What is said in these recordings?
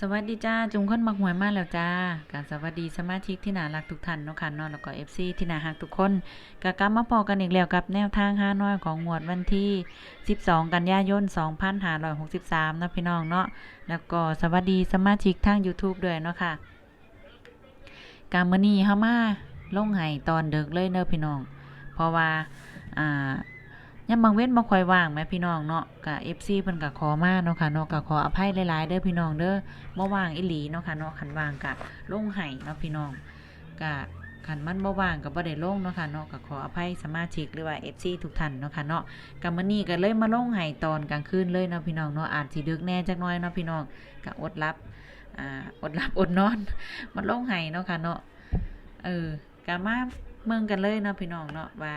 สวัสดีจ้า จุงคนมักหวยมาแล้วจ้าการสวัสดีสมาชิกที่น่ารักทุกท่านเนาะค่ะนาะแล้วก็ FC ที่น่ารักทุกคนก็กลับมาพอกันอีกแล้วกับแนวทางห้าน้อยของหมวดวันที่ 12 กันยายน 2563นาะพี่น้องเนาะแล้วก็สวัสดีสมาชิกทาง YouTube ด้วยเนาะค่ะการมื้อนี้เฮามาลงให้ตอนดึกเลยเด้อพี่น้อง เพราะว่าอ่า ยามบางเว้นบ่ค่อยว่างแหมพี่น้องเนาะก็ FC เพิ่นก็ขอมาเนาะค่ะเนาะก็ขออภัยหลายๆเด้อพี่น้องเด้อบ่ว่างอีหลีเนาะค่ะเนาะคันว่างก็ลงให้เนาะพี่น้องก็คันมันบ่ว่างก็บ่ได้ลงเนาะค่ะเนาะก็ขออภัยสมาชิกหรือว่า FC ทุกท่านเนาะค่ะเนาะก็มื้อนี้ก็เลยมาลงให้ตอนกลางคืนเลยเนาะพี่น้องเนาะอาจสิดึกแน่จักหน่อยเนาะพี่น้องก็อดหลับอ่าอดหลับอดนอนมาลงให้เนาะค่ะเนาะเออก็มาเมืองกันเลยเนาะพี่น้องเนาะว่า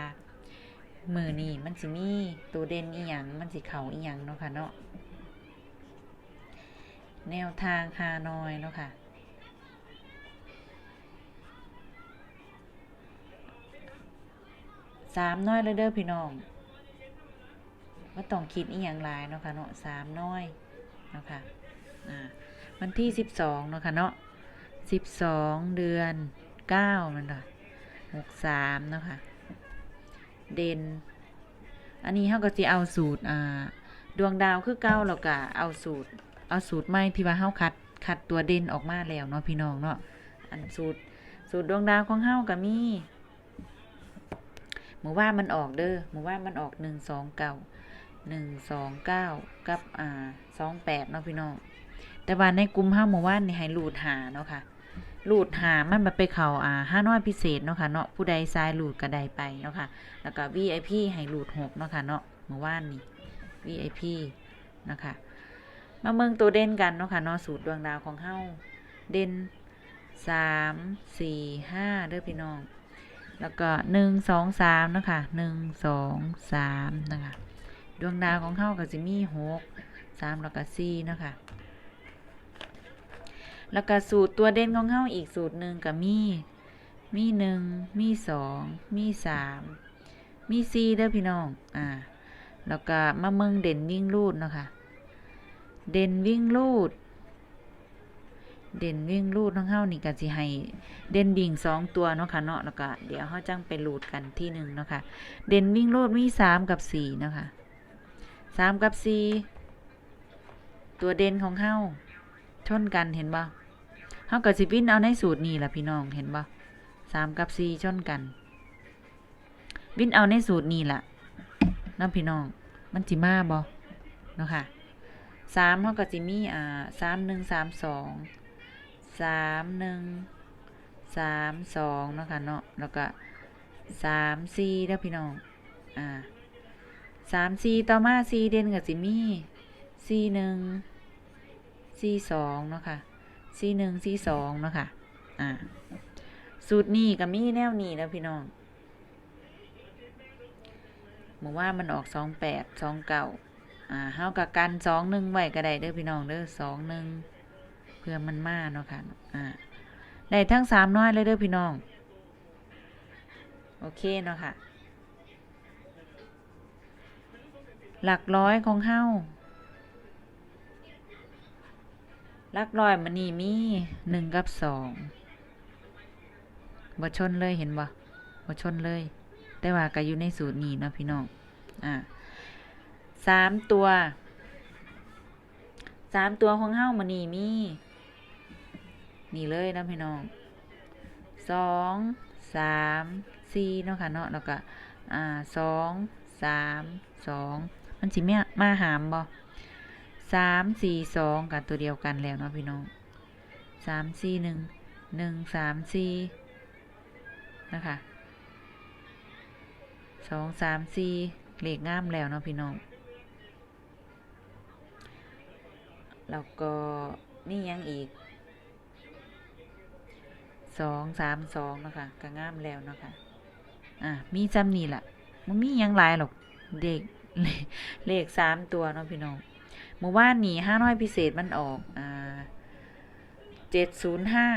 มือนี่มันสิมีตัวเด่นอีหยังมันสิเขาอีหยังเนาะค่ะเนาะแนวทางฮานอยเนาะค่ะ สามน้อยเลยเด้อพี่น้องว่าต้องคิดอีหยังหลายเนาะค่ะเนาะสามน้อยเนาะค่ะอ่าวันที่สิบสองเนาะค่ะเนาะสิบสองเดือนเก้ามันค่ะหกสามเนาะค่ะ เด่น อันนี้เขาก็จะเอาสูตรอ่าดวงดาวคือเก้าแล้วก็เอาสูตร เอาสูตรใหม่ที่ว่าเฮาคัดคัดตัวเด่นออกมาแล้วเนาะพี่น้องเนาะอันสูตรสูตรดวงดาวของเฮาก็มีหมู่ว่ามันออกเด้อหมู่ว่ามันออกหนึ่งสองเก้าหนึ่งสองเก้ากับอ่าสองแปดเนาะพี่น้องแต่ว่าในกลุ่มเฮาหมู่ว่านี่ให้รูดหาเนาะค่ะ ลูดหามันมาไปเขาอ่าห้าน้อยพิเศษเนาะค่ะเนาะผู้ใดทรายลูดก็ได้ไปเนาะค่ะแล้วก็ VIP ให้ลูดหกเนาะค่ะเนาะเมื่อวานนี้ VIP นะคะมาเมืองตัวเด่นกันเนาะค่ะเนาะสูตรดวงดาวของเฮาเด่นสามสี่ห้าเด้อพี่น้อง แล้วก็หนึ่งสองสามเนาะค่ะหนึ่งสองสามนะคะดวงดาวของเฮาก็จะมีหกสามแล้วก็สี่เนาะค่ะ แล้วก็สูตรตัวเด่นของเฮาอีกสูตรหนึ่งก็มี มีหนึ่งมีสองมีสามมีสี่เด้อพี่น้อง อ่า แล้วก็มาเมืองเด่นวิ่งลูดเนาะค่ะ เด่นวิ่งลูด เด่นวิ่งลูดของเฮานี่ก็สิให้ เด่นบิ่งสองตัวเนาะค่ะเนาะ แล้วก็เดี๋ยวเฮาจังไปลูดกันที่หนึ่งเนาะค่ะ เด่นวิ่งลูดมีสามกับสี่เนาะค่ะสามกับสี่ตัวเด่นของเฮาชนกันเห็นบ่ เฮาก็สิวินเอาในสูตรนี้ล่ะพี่น้องเห็นบ่สามกับสี่ชนกัน วินเอาในสูตรนี้ล่ะน้ำพี่น้อง มันจิมาบ่เนาะค่ะสามเฮาก็สิมีอ่าสามหนึ่งสามสองสามหนึ่งสามสองเนาะค่ะเนาะแล้วก็สามสี่เด้อพี่น้องอ่าสามสี่ต่อมาสี่เด่นก็สิมีสี่หนึ่งสี่สองเนาะค่ะ สี่หนึ่งสี่สองเนาะค่ะ อ่า สูตรนี้ก็มีแนวนี้แล้วพี่น้องหมู่ว่ามันออกสองแปดสองเก้าอ่าเฮากับกันสองหนึ่งไว้ก็ได้เด้อพี่น้องเด้อสองหนึ่งเพื่อมันมาเนาะค่ะ อ่า ได้ทั้งสามน้อยเลยเด้อพี่น้อง โอเคเนาะค่ะ หลักร้อยของเฮาห ลักร้อยมันนี่มีหนึ่งกับสองบ่ชนเลยเห็นบ่บ่ชนเลย แต่ว่าก็อยู่ในสูตรนี้นะพี่น้อง อ่าสามตัว สามตัวของเฮ้ามันนี่มี นี่เลยนะพี่น้องสองสามสี่เนาะค่ะเนาะแล้วก็ อ่าสองสามสองมันสิมามาหามบ่ สามสี่สองกันตัวเดียวกันแล้วเนาะพี่น้องสามสี่หนึ่งหนึ่งสามสี่นะคะสองสามสี่เลขง่ามแล้วเนาะพี่น้อง แล้วก็นี่ยังอีกสองสามสองนะคะก็ง่ามแล้วเนาะคะอะมีจำนี่แหละมันมียังหลายหรอกเด็กเลขสามตัวเนาะพี่น้อง เมื่อวานนี้ห้าน้อยพิเศษมันออก อ่าเจ็ดศูนย์ห้า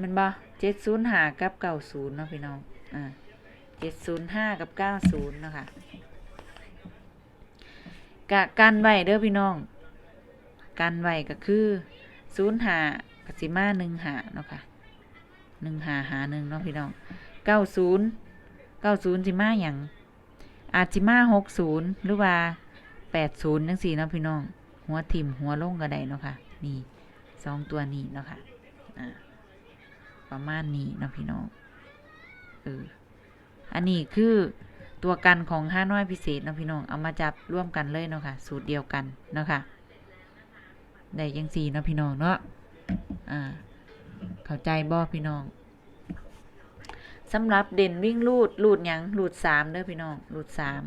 มันบ่เจ็ดศูนย์ห้ากับเก้าศูนย์เนาะพี่น้อง อ่าเจ็ดศูนย์ห้ากับเก้าศูนย์เนาะคะกะกันไว้เด้อพี่น้อง กันไว้ก็คือศูนย์ห้าปฏิมาหนึ่งหาเนาะค่ะหนึ่งหาหาหนึ่งเนาะพี่น้องเก้าศูนย์เก้าศูนย์สิมาอย่างอาจิมาหกศูนย์หรือว่า แปดศูนย์ทั้งสี่เนาะพี่น้อง หัวทิ่มหัวลงกระไดเนาะค่ะ นี่สองตัวนี้เนาะค่ะอ่าประมาณนี้เนาะพี่น้องเอออันนี้คือตัวกันของห้าน้อยพิเศษเนาะพี่น้อง เอามาจับร่วมกันเลยเนาะค่ะ สูตรเดียวกันเนาะค่ะได้ยังสี่เนาะพี่น้องเนาะอ่า เข้าใจบ่พี่น้องสำหรับเด่นวิ่งลูดลูดยังลูดสามเด้อพี่น้องลูดสาม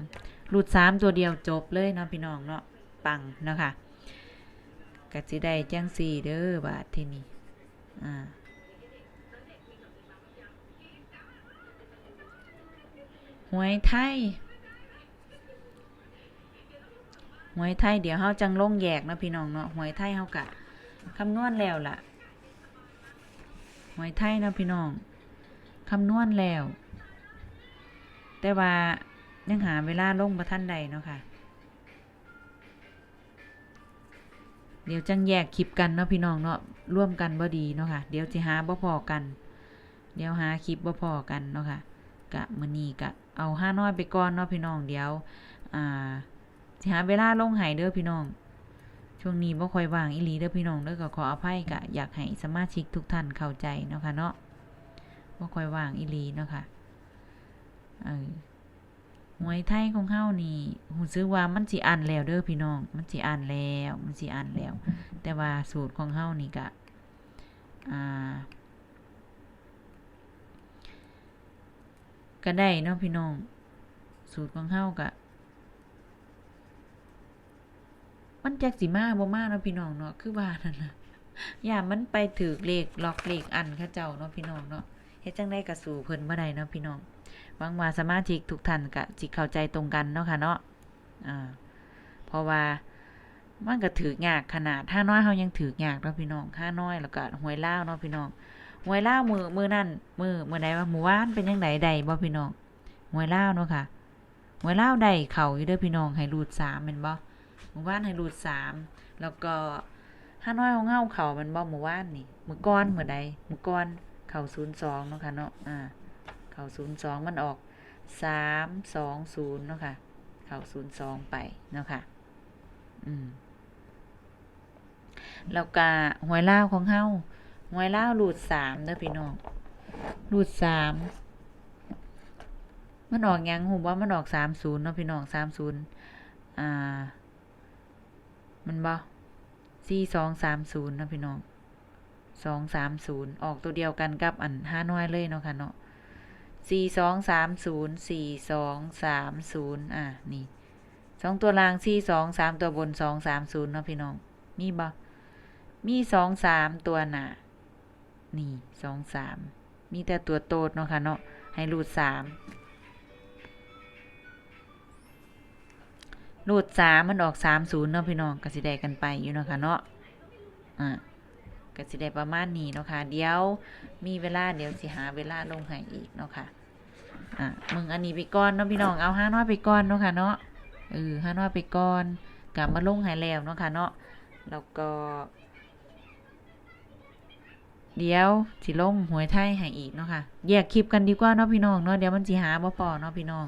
ลูดสามตัวเดียวจบเลยเนาะพี่น้องเนาะปังเนาะค่ะกะสิได้จังสี่เด้อบาทที่นี่อ่าหวยไทยหวยไทยเดี๋ยวเฮาจังลงแยกนะพี่น้องเนาะหวยไทยเฮากะคำนวณแล้วล่ะหวยไทยนะพี่น้องคำนวณแล้ว แต่ว่า ยังหาเวลาลงประท่านใดเนาะค่ะ เดี๋ยวจังแยกคลิปกันเนาะพี่น้องเนาะร่วมกันบ่ดีเนาะค่ะ เดี๋ยวสิหาบ่พอกัน เดี๋ยวหาคลิปบ่พอกันเนาะค่ะกะมือนีกะเอาห้าน้อยไปก่อนเนาะพี่น้องเดี๋ยวอ่าสิหาเวลาลงให้เด้อพี่น้อง ช่วงนี้บ่ค่อยว่างอีหลีเด้อพี่น้องเด้อก็ขออภัยกะอยากให้สมาชิกทุกท่านเข้าใจเนาะค่ะเนาะบ่ค่อยว่างอีหลีเนาะค่ะเออ หวยไทยของเฮานี่หูซื้อว่ามันสิอ่านแล้วเด้อพี่น้อง มันสิอ่านแล้ว มันสิอ่านแล้ว แต่ว่าสูตรของเฮานี่กะอ่าก็ได้เนาะพี่น้อง สูตรของเฮากะมันจักสิมาบ่มาเนาะพี่น้องเนาะคือว่านั่นน่ะอย่ามันไปถือเลขล็อกเลขอันเขาเจ้าเนาะพี่น้องเนาะเฮ็ดจังได๋ก็สู่เพิ่นบ่ได้เนาะพี่น้อง หวังว่าสมาชิกทุกท่านก็สิเข้าใจตรงกันเนาะค่ะเนาะอ่าเพราะว่ามันก็ถือยากขนาดถ้าน้อยเฮายังถือยากเนาะพี่น้องค่าน้อยแล้วก็หวยเลาเนาะพี่น้องหวยเลามือมือนั่นมือมื้อใดว่าหมู่บ้านเป็นจังไดได้บ่พี่น้องหวยเลาเนาะค่ะหวยเลาวได้เข้าอยู่เด้อพี่น้องให้รูด3แม่นบ่หมู่บ้านให้รูดสามแล้วก็ห้าน้อยของเฮาเขามันบ่หมู่บ้านนี่มือก่อนมือใดมือก่อนเข้า02เนาะค่ะเนาะอ่า เข้า02มันออก320เนาะค่ะ เข้า02ไปเนาะค่ะ อืมแล้วก็หวยลาของเฮาหวยลาวรูด3เด้อพี่น้องรูด3มันออกยังฮู้บ่มันออก30เนาะพี่น้อง30อ่า มันบ่สี่สองสามศูนย์นะพี่น้องสองสามศูนย์ออกตัวเดียวกันกับอันห้าน้อยเลยเนาะค่ะเนาะ สี่สองสามศูนย์สี่สองสามศูนย์อะนี่สองตัวล่างสี่สองสามตัวบนสองสามศูนย์เนาะพี่น้อง มีบ่มีสองสามตัวหนานี่สองสามมีแต่ตัวโตดเนาะค่ะเนาะให้รูดสามรูดสามมันออกสามศูนย์เนาะพี่น้องกสิได้กันไปอยู่เนาะค่ะเนาะอ่าก็สิได้ประมาณนี้เนาะค่ะเดี๋ยวมีเวลาเดี๋ยวสิหาเวลาลงให้อีกเนาะค่ะ อ่ามึงอันนี้ไปก่อนเนาะพี่น้องเอาห้าน้อยไปก่อนเนาะค่ะเนาะเออห้าน้อยไปก่อนกลับมาลงให้แล้วเนาะค่ะเนาะแล้วก็ เดี๋ยวสิลงหวยไทยให้อีกเนาะค่ะแยกคลิปกันดีกว่าเนาะพี่น้องเนาะเดี๋ยวมันสิหาบ่พอเนาะพี่น้อง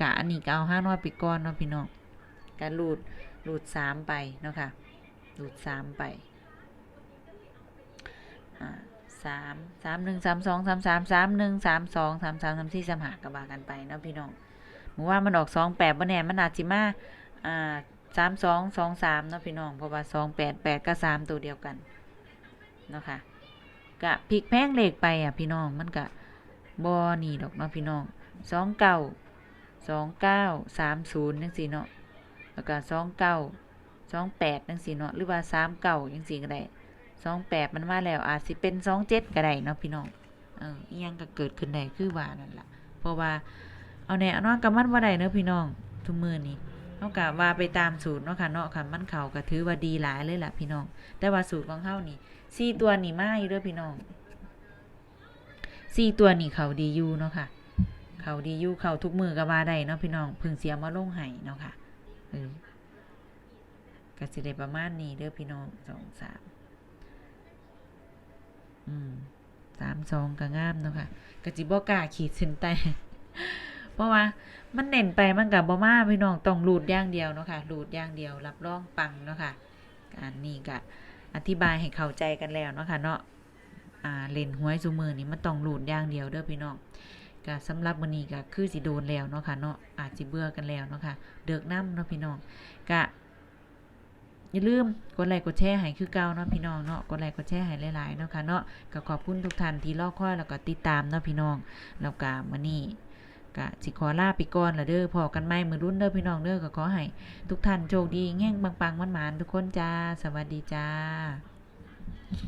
กะอันนี้ก็เอาห้าน้อยไปก่อนเนาะพี่น้องก็รูดรูดสามไปเนาะค่ะรูดสามไปอ่า สามสามหนึ่งสามสองสามสามสามหนึ่งสามสองสามสามสามสี่สามหาก็ว่ากันไปเนาะพี่น้องหมูว่ามันออกสองแปดบ่แน่มันอาจสิมาอ่าสามสองสองสามเนาะพี่น้องเพราะว่าสองแปดแปดก็สามตัวเดียวกันเนาะค่ะกะพลิกแพงเลขไปอะพี่น้องมันกะบ่นี่ดอกเนาะพี่น้องสองเก้าสองเก้าสามศูนย์จังสี่เนาะแล้วก็สองเก้าสองแปดจังสี่เนาะหรือว่าสามเก้าจังสี่ก็ได้ สองแปดมันมาแล้วอาจสิเป็นสองเจ็ดก็ได้เนาะพี่น้องเอออิหยังก็เกิดขึ้นได้คือว่านั่นล่ะเพราะว่าเอาแน่เอานอนกับมันว่าได้เนาะพี่น้องทุกมือนี้เฮากะว่าไปตามสูตรเนาะค่ะเนาะค่ะมันเข้าก็ถือว่าดีหลายเลยล่ะพี่น้อง แต่ว่าสูตรของเฮานี่สี่ตัวนี่มาอยู่เด้อพี่น้องสี่ตัวนี่เขาดีอยู่เนาะค่ะเขาดีอยู่เขาทุกมือก็ว่าได้เนาะพี่น้องพึ่งเสียมาลงให้เนาะค่ะเออก็สิได้ประมาณนี้เด้อพี่น้องสองสาม อืมสามสองก็งามเนาะค่ะกะจิบ่กล้าขีดเส้นใต้เพราะว่ามันเน้นไปมันกับบ่มาพี่น้องต้องรูดอย่างเดียวเนาะค่ะรูดอย่างเดียวรับรองปังเนาะค่ะอันนี้ก็อธิบายให้เข้าใจกันแล้วเนาะค่ะเนาะอ่าเล่นหวยซุมือนี่มันต้องรูดอย่างเดียวเด้อพี่น้องก็สำหรับมื้อนี้ก็คือสิโดนแล้วเนาะค่ะเนาะอาจสิเบื่อกันแล้วเนาะค่ะเดือกน้ำเนาะพี่น้องก็ อย่าลืมกดไลค์กดแชร์ให้คือเก่าเนาะพี่น้องเนาะกดไลค์กดแชร์ให้หลายๆเนาะค่ะเนาะก็ขอบคุณทุกท่านที่รอคอยแล้วก็ติดตามเนาะพี่น้องแล้วก็มื้อนี้ก็สิขอลาไปก่อนละเด้อพอกันใหม่มือรุ่นเด้อพี่น้องเด้อก็ขอให้ทุกท่านโชคดีแง่งปังๆมันๆทุกคนจ้า สวัสดีจ้า